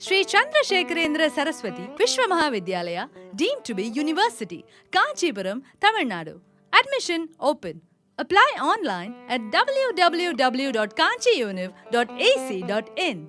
Shri Chandrasekharendra Saraswati Vishwa Mahavidyalaya deemed to be university Kanchipuram Tamil Nadu. Admission open apply online at WWW dot kanchiuniv dot AC dot in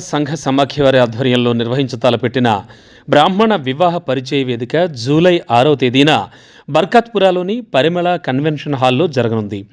సంఘ సమాఖ్య ఆధ్వర్యంలో నిర్వహించతాలపెట్టిన పెట్టిన బ్రాహ్మణ వివాహ పరిచయ వేదిక జూలై ఆరో తేదీన బర్కత్పురాలోని పరిమళ కన్వెన్షన్ హాల్లో జరగనుంది.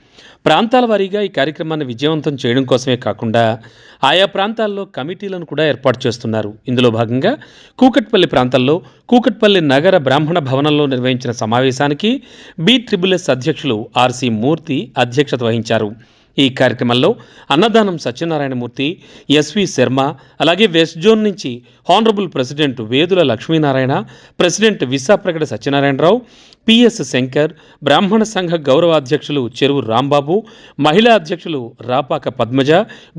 ప్రాంతాల వారీగా ఈ కార్యక్రమాన్ని విజయవంతం చేయడం కోసమే కాకుండా ఆయా ప్రాంతాల్లో కమిటీలను కూడా ఏర్పాటు చేస్తున్నారు. ఇందులో భాగంగా కూకట్పల్లి ప్రాంతంలో కూకట్పల్లి నగర బ్రాహ్మణ భవనంలో నిర్వహించిన సమావేశానికి బి ట్రిబుల్ ఎస్ అధ్యక్షులు ఆర్సి మూర్తి అధ్యక్షత వహించారు. ఈ కార్యక్రమంలో అన్నదానం సత్యనారాయణమూర్తి ఎస్వి శర్మ అలాగే వెస్ట్ జోన్ నుంచి honourable president Vedula Lakshminarayana president Vishapragada Satyanarayanarao PS Shankar బ్రాహ్మణ సంఘ గౌరవ అధ్యక్షులు చెరువు రాంబాబు మహిళా అధ్యక్షులు రాపాక పద్మజ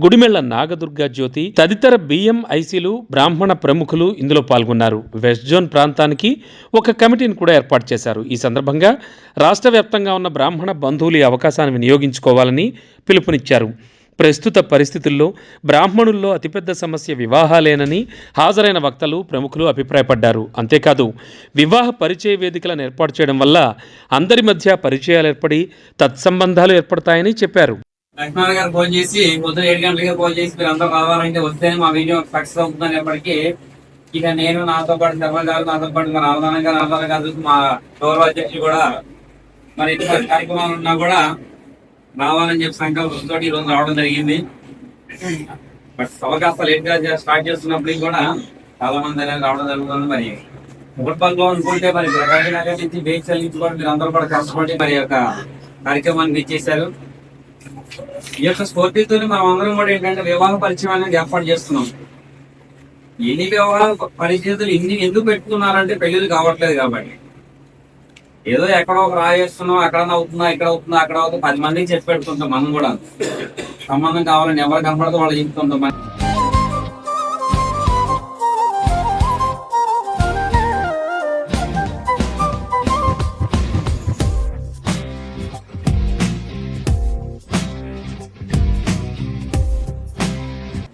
గుడిమెళ్ళ నాగదుర్గా జ్యోతి తదితర బిఎంఐసీలు బ్రాహ్మణ ప్రముఖులు ఇందులో పాల్గొన్నారు. వెస్ట్ జోన్ ప్రాంతానికి ఒక కమిటీని కూడా ఏర్పాటు చేశారు. ఈ సందర్భంగా రాష్ట్ర వ్యాప్తంగా ఉన్న బ్రాహ్మణ బంధువులు ఈ అవకాశాన్ని వినియోగించుకోవాలని పిలుపునిచ్చారు. ప్రస్తుత పరిస్థితుల్లో బ్రాహ్మణుల్లో అతిపెద్ద సమస్య వివాహాలేనని హాజరైన వక్తలు ప్రముఖులు అభిప్రాయపడ్డారు. అంతేకాదు వివాహ పరిచయ వేదికలను ఏర్పాటు చేయడం వల్ల అందరి మధ్య పరిచయాలు ఏర్పడి తత్సంబంధాలు ఏర్పడతాయని చెప్పారు. లక్ష్మణ్ గారు ఫోన్ చేసి పొద్దున ఏడు గంటలకి ఫోన్ చేసి మీరు అందరూ కావాలంటే వస్తేనే మా వీడియో సక్సెస్ అవుతుందని ఎప్పటికీ ఇక నేను నాతో పాటు శర్మ గారు నాతో పాటు మన అవధానం గారు అవధానం గారు మా గౌరవ అధ్యక్షులు కూడా మరి ఇటువంటి కార్యక్రమాలు ఉన్నా కూడా రావాలని చెప్పి సంకల్పంతో ఈ రోజు రావడం జరిగింది. బట్ అవకాశాలు లేట్గా స్టార్ట్ చేస్తున్నప్పటికి కూడా చాలా మంది అనేది రావడం జరుగుతుంది మరి. ఫుట్బాల్ అనుకుంటే మరి ప్రకాశనగర్ నుంచి బేక్స్ చెల్లించుకోవడం మీరు అందరూ కూడా కష్టపడి మరి యొక్క కార్యక్రమాన్ని ఇచ్చేశారు. ఈ యొక్క స్ఫూర్తితో మనం అందరం కూడా ఏంటంటే వివాహ పరిచయం అనేది ఏర్పాటు చేస్తున్నాం. ఎన్ని వివాహ పరిస్థితులు ఇన్ని ఎందుకు పెట్టుకున్నారంటే పెళ్ళిళ్ళు కావట్లేదు కాబట్టి. ఏదో ఎక్కడో ఒక రాయేస్తున్నాం అక్కడ అవుతుందా ఇక్కడ అవుతుందా అక్కడ అవుతుంది పది మందికి చెప్పి పెడుతుంటాం మనం కూడా సంబంధం కావాలని ఎవరు కనపడదు వాళ్ళు చెప్తుంటాం మనం.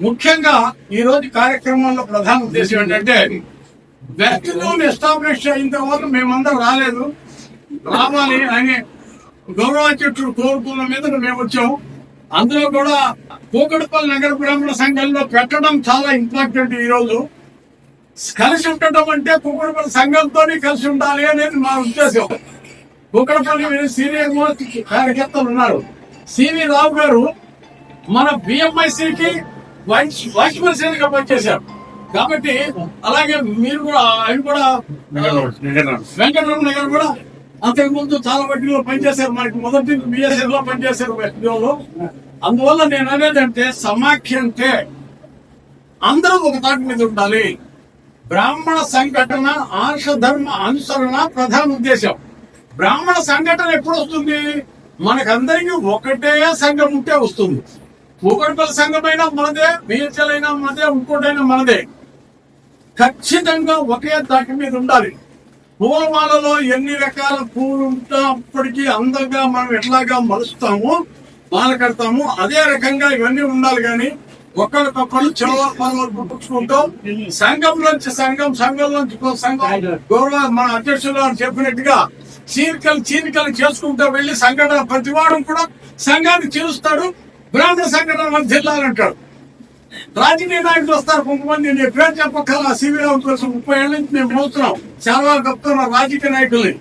ముఖ్యంగా ఈ రోజు కార్యక్రమంలో ప్రధాన ఉద్దేశం ఏంటంటే వెస్ట్ జోన్ ఎస్టాబ్లిష్ అయిన తర్వాత మేమందరం రాలేదు రావాలి అని గౌరవాధ్యక్షుడు కోరుకున్న మీద మేము వచ్చాం. అందులో కూడా కూకడపల్లి నగర బ్రాహ్మణ సంఘంలో పెట్టడం చాలా ఇంపార్టెంట్ ఈ రోజు కలిసి ఉండటం అంటే కూకడపల్లి సంఘంతో కలిసి ఉండాలి అనేది మా ఉద్దేశం. కూకడపల్లి సీనియర్ మోస్ట్ కార్యకర్తలు ఉన్నారు. సివి రావు గారు మన బిఎంఐసికి వైస్ వైస్ ప్రెసిడెంట్గా పనిచేశారు. కాబట్టి అలాగే మీరు కూడా ఆయన కూడా వెంకటరమణ గారు కూడా అంతకుముందు చాలా వడ్డీలో పనిచేశారు. మనకి మొదటి బిఎస్ఎఫ్లో పనిచేశారు అందువల్ల నేను అనేదంటే సమాఖ్య అంటే అందరూ ఒక తాటి మీద ఉండాలి. బ్రాహ్మణ సంఘటన ఆర్ష ధర్మ అనుసరణ ప్రధాన ఉద్దేశం. బ్రాహ్మణ సంఘటన ఎప్పుడు వస్తుంది? మనకందరికీ ఒకటే సంఘం ఉంటే వస్తుంది. ఒకటిపల్లి సంఘమైనా మనదే బిహెచ్ఎల్ అయినా మనదే ఇంకోటైనా మనదే. ఖచ్చితంగా ఒకే దాటి మీద ఉండాలి. పూలమాలలో ఎన్ని రకాల పూలు ఉన్నప్పటికీ అందంగా మనం ఎట్లాగా మలుస్తాము మాల కడతాము అదే రకంగా ఇవన్నీ ఉండాలి కానీ ఒకరికొకరు చెలవ పనులు పుట్టుకుంటాం సంఘం నుంచి సంఘం సంఘం నుంచి సంఘం. గౌరవ మన అధ్యక్షులు గారు చెప్పినట్టుగా చీనికలు చీనికలు చేసుకుంటూ వెళ్ళి సంఘటన ప్రతివాడు కూడా సంఘాన్ని చేరుస్తాడు బ్రాహ్మణ సంఘటన మన జిల్లాలంటాడు రాజకీయ నాయకులు వస్తారు కొంతమంది నేను పేరు చెప్పక్కల సివిరావు కోసం ముప్పై ఏళ్ళ నుంచి మేము మోస్తున్నాం చాలా చెప్తున్న రాజకీయ నాయకుల్ని.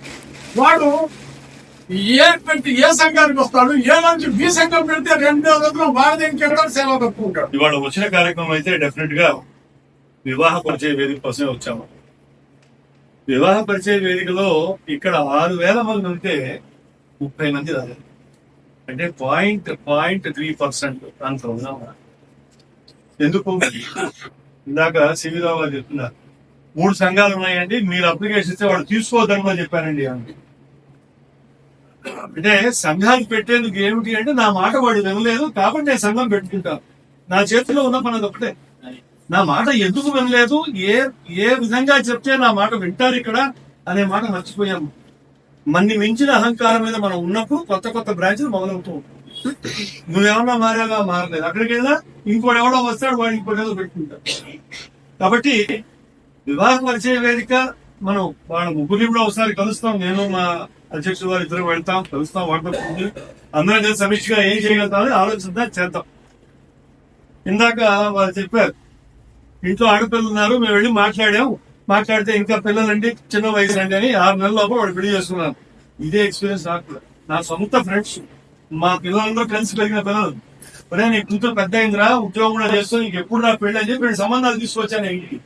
వాడు ఏ పెట్టి ఏ సంఘానికి వస్తాడు ఏ నుంచి బి సంఘం పెడితే రెండో రోజున భారతీయ కెడతాడు సేవ కప్పుకుంటాడు ఇవాళ వచ్చిన కార్యక్రమం అయితే డెఫినెట్గా వివాహ పరిచయ వేదిక కోసమే వచ్చాము. వివాహ పరిచయ వేదికలో ఇక్కడ ఆరు వేల మంది ఉంటే ముప్పై మంది రాలేదు. అంటే పాయింట్ పాయింట్ త్రీ పర్సెంట్ అంత ఉన్నాము ఎందుకు? ఇందాక సివిరావు గారు చెప్తున్నారు. మూడు సంఘాలు ఉన్నాయండి మీరు అప్లికేషన్ ఇస్తే వాడు తీసుకోవద్దని కూడా చెప్పానండి అంటే సంఘాలు పెట్టేందుకు ఏమిటి అంటే నా మాట వాడు వినలేదు కాబట్టి నేను సంఘం పెట్టుకుంటాను నా చేతిలో ఉన్న పని ఒకటే నా మాట ఎందుకు వినలేదు? ఏ ఏ విధంగా చెప్తే నా మాట వింటారు ఇక్కడ అనే మాట మర్చిపోయాము. మన్ని మించిన అహంకారం మీద మనం ఉన్నప్పుడు కొత్త కొత్త బ్రాంచ్లు మొదలవుతూ ఉంటాయి. నువ్వేమన్నా మారావా? మారలేదు. అక్కడికి వెళ్ళా ఇంకోటి ఎవడో వస్తాడు వాడు ఇంకోటి పెట్టుకుంటాడు. కాబట్టి వివాహ పరిచయ వేదిక మనం వాళ్ళ ముగ్గురిని కూడా ఒకసారి కలుస్తాం. నేను మా అధ్యక్షుడు వారు ఇద్దరు వెళ్తాం కలుస్తాం వాటితో అందరం కలిసి సమిష్టిగా ఏం చేయగలుగుతామని ఆలోచిద్దాం చేద్దాం. ఇందాక వాళ్ళు చెప్పారు ఇంట్లో ఆడపిల్లలు ఉన్నారు మేము వెళ్ళి మాట్లాడాం మాట్లాడితే ఇంకా పిల్లలండి చిన్న వయసు అండి అని ఆరు నెలల లోపల వాడు పెళ్ళి చేసుకున్నాను ఇదే ఎక్స్పీరియన్స్ నాకు నా సొంత ఫ్రెండ్స్ మా పిల్లలందరూ కలిసి పెరిగిన పిల్లలు. ఒరే నీ కూతురు పెద్ద అయిందిరా ఉద్యోగం కూడా చేస్తూ నీకు ఎప్పుడు నా పెళ్ళి అని చెప్పి వీడి సంబంధాలు తీసుకొచ్చాను ఇంటికి.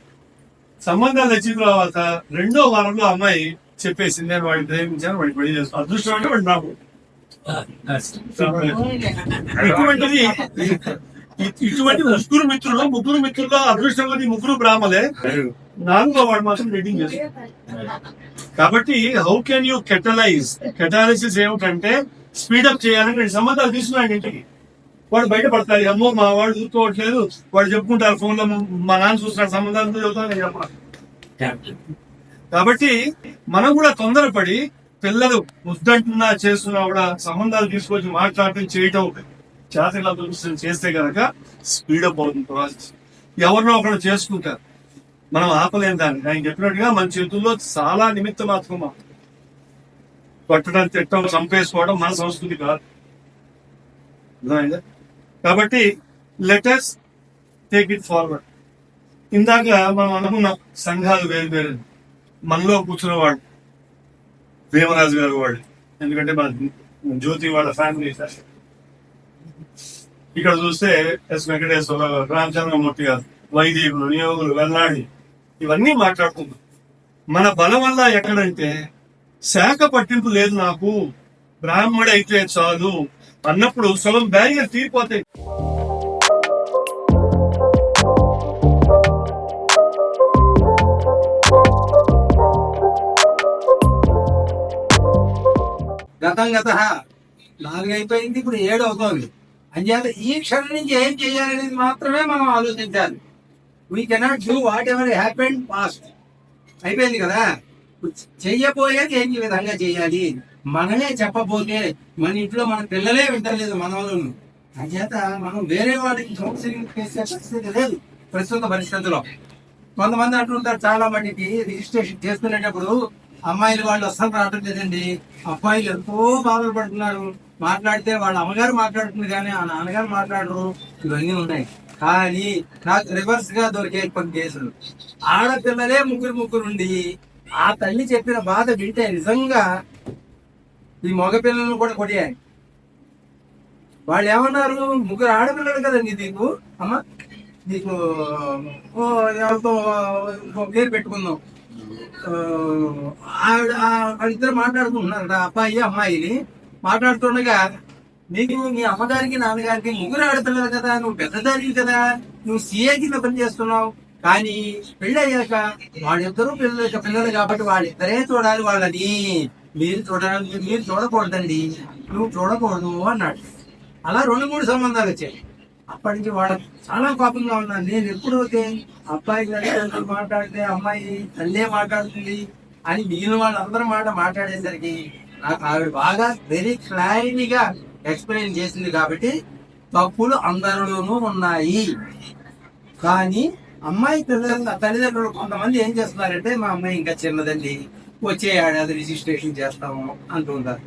సంబంధాలు తెచ్చిన తర్వాత రెండో వారంలో అమ్మాయి చెప్పేసింది నేను వాడిని ప్రేమించాను వాడిని పెళ్ళి చేస్తాను. అదృష్టం అంటే వాడు నాకు. ఇటువంటిది ఇటువంటి ముగ్గురు మిత్రులు ముగ్గురు మిత్రుల్లో అదృష్టం కొద్ది ముగ్గురు బ్రాహ్మలే. నాలుగో వాడు మాత్రం రీడింగ్ చేస్తాడు. కాబట్టి how can you catalyse catalysis ఏమిటంటే స్పీడప్ చేయాలని రెండు సంబంధాలు తీసుకున్నాడు ఇంటికి. వాడు బయట పడతాడు అమ్మో మా వాడు చూసుకోవట్లేదు. వాడు చెప్పుకుంటారు ఫోన్లో మా నాన్న చూస్తున్నాడు. సంబంధాలు చెబుతాను నేను చెప్పను. కాబట్టి మనం కూడా తొందరపడి పిల్లలు ముద్దంటున్నా చేస్తున్నా కూడా సంబంధాలు తీసుకొచ్చి మాట్లాడటం చేయటం చేతలా దురుస్తుంది చేస్తే గనక స్పీడప్ అవుతుంది ప్రాసెస్. ఎవరినో ఒకరు చేసుకుంటారు. మనం ఆపలేం దాన్ని. ఆయన చెప్పినట్టుగా మన చేతుల్లో చాలా నిమిత్త మాత్రం కొట్టడం తిట్టడం చంపేసుకోవడం మన సంస్కృతి కాదు. అర్థమైందా? కాబట్టి లెటర్స్ టేక్ ఇట్ ఫార్వర్డ్ ఇందాక మనం అనుకున్నాం సంఘాలు వేరు వేరు. మనలో కూర్చున్నవాడు భీమరాజు గారు వాళ్ళు. ఎందుకంటే మన జ్యోతి వాళ్ళ ఫ్యామిలీ ఇక్కడ చూస్తే ఎస్ వెంకటేశ్వర రామచంద్రమూర్తి గారు వైదికులు నియోగులు వెల్లాడి ఇవన్నీ మాట్లాడుకుంటాం మన బలం వల్ల ఎక్కడంటే శాఖ పట్టింపు లేదు నాకు. బ్రాహ్మడు అయితే చాలు. అన్నప్పుడు సగం బ్యారియర్ తీరిపోతాయి. గతం గత. నాలుగైపోయింది ఇప్పుడు ఏడు అవుతోంది అంచేత ఈ క్షణం నుంచి ఏం చేయాలనేది మాత్రమే మనం ఆలోచించాలి. We cannot do whatever happened past అయిపోయింది కదా? చేయబోయేది ఏం విధంగా చేయాలి? మనమే చెప్పబోతే మన ఇంట్లో మన పిల్లలే వింటలేదు మన వాళ్ళను అంచేత మనం వేరే వాడికి కౌన్సిలింగ్ చేసే పరిస్థితి లేదు ప్రస్తుత పరిస్థితుల్లో కొంతమంది అంటుంటారు చాలా మందికి రిజిస్ట్రేషన్ చేసుకునేటప్పుడు అమ్మాయిలు వాళ్ళు అస్సలు రావడం లేదండి. అబ్బాయిలు ఎంతో బాధలు పడుతున్నారు మాట్లాడితే వాళ్ళ అమ్మగారు మాట్లాడుతుంది కానీ ఆ నాన్నగారు మాట్లాడరు. ఇవన్నీ ఉన్నాయి. కానీ నాకు రివర్స్గా దొరికే కొన్ని కేసులు. ఆడపిల్లలే ముగ్గురు ముగ్గురు ఉండి ఆ తల్లి చెప్పిన బాధ వింటే నిజంగా ఈ మగపిల్లలను కూడా కొడియాయి వాళ్ళు ఏమన్నారు? ముగ్గురు ఆడపిల్లలు కదండి నీకు? అమ్మ నీకు ఓ ఎవరితో పేరు పెట్టుకుందాం. ఆ, ఆవిడ వాళ్ళిద్దరు మాట్లాడుకుంటున్నారట అబ్బాయి అమ్మాయిని. మాట్లాడుతుండగా నీకు మీ అమ్మగారికి నాన్నగారికి ముగ్గురు ఆడపిల్లలు కదా నువ్వు పెద్దదానికి కదా నువ్వు సీఏ కింద పని చేస్తున్నావు కానీ పెళ్ళయ్యాక వాళ్ళిద్దరూ పిల్లలు పిల్లలు కాబట్టి వాళ్ళిద్దరే చూడాలి వాళ్ళని. మీరు చూడాలి మీరు చూడకూడదండి. నువ్వు చూడకూడదు అన్నాడు. అలా రెండు మూడు సంబంధాలు వచ్చాయి. అప్పటి నుంచి వాళ్ళ చాలా కోపంగా ఉన్నాను నేను ఎప్పుడు అయితే అబ్బాయి తల్లిదండ్రులు మాట్లాడితే అమ్మాయి తల్లే మాట్లాడుతుంది అని మిగిలిన వాళ్ళందరూ మాట మాట్లాడేసరికి నాకు ఆవిడ బాగా వెరీ క్లారిటీగా ఎక్స్ప్లెయిన్ చేసింది కాబట్టి తప్పులు అందరిలోనూ ఉన్నాయి. కానీ అమ్మాయి తల్లిదండ్రులు తల్లిదండ్రులు కొంతమంది ఏం చేస్తున్నారంటే మా అమ్మాయి ఇంకా చిన్నదండి వచ్చే ఏడాది రిజిస్ట్రేషన్ చేస్తాము అంటుంటారు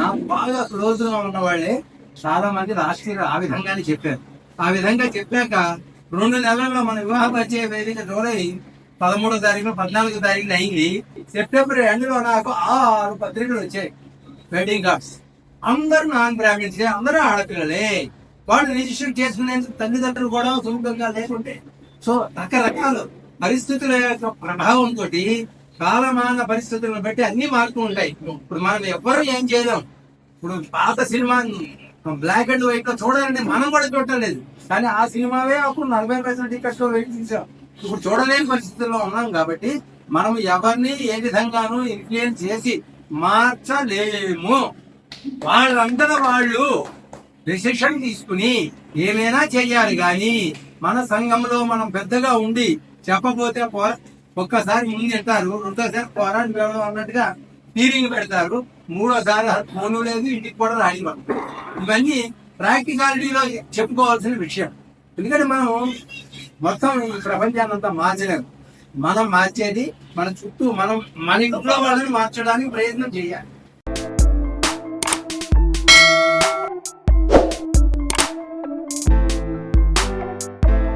నాకు బాగా క్లోజ్గా ఉన్న వాళ్ళే చాలా మంది లాస్ట్ ఇయర్ ఆ విధంగానే చెప్పారు. ఆ విధంగా చెప్పాక రెండు నెలల్లో మన వివాహ పరిచయ వేదిక జూలై పదమూడో తారీఖు పద్నాలుగో తారీఖున అయింది. సెప్టెంబర్ ఎండ్లో నాకు ఆరు పత్రికలు వచ్చాయి. వెడ్డింగ్ కార్డ్స్ అందరూ నాన్ బ్రాహ్మణ్స్ అందరూ ఆడపిల్లలే. వాళ్ళు రిజిస్టర్ చేసుకునేందుకు తల్లిదండ్రులు కూడా సుముఖంగా లేకుంటే సో రకరకాల పరిస్థితుల యొక్క తోటి కాలమాన పరిస్థితులను బట్టి అన్ని మారుతూ ఉంటాయి. ఇప్పుడు మనం ఎవ్వరూ ఏం చేయలేం. ఇప్పుడు పాత సినిమా బ్లాక్ అండ్ వైట్లో చూడాలంటే మనం కూడా చూడటం లేదు. కానీ ఆ సినిమావే అప్పుడు నలభై పర్సెంట్ టికెట్స్లో వెయిట్ చేసాం ఇప్పుడు చూడలేని పరిస్థితుల్లో ఉన్నాం కాబట్టి మనం ఎవరిని ఏ విధంగానూ ఇన్ఫ్లుయెన్స్ చేసి మార్చలేము. వాళ్ళందరూ వాళ్ళు డెసిషన్ తీసుకుని ఏమైనా చెయ్యాలి కానీ మన సంఘంలో మనం పెద్దగా ఉండి చెప్పబోతే ఒక్కసారి ముందు తింటారు రెండోసారి పోరాటం పెడదాం అన్నట్టుగా హీరింగ్ పెడతారు. మూడోసారి ఫోను లేదు ఇంటికి కూడా రాని ఇవన్నీ ప్రాక్టికాలిటీలో చెప్పుకోవాల్సిన విషయం. ఎందుకంటే మనం మొత్తం ఈ ప్రపంచాన్ని అంతా మార్చలేము. మనం మార్చేది మన చుట్టూ మనం మన ఇంట్లో వాళ్ళని మార్చడానికి ప్రయత్నం చేయాలి.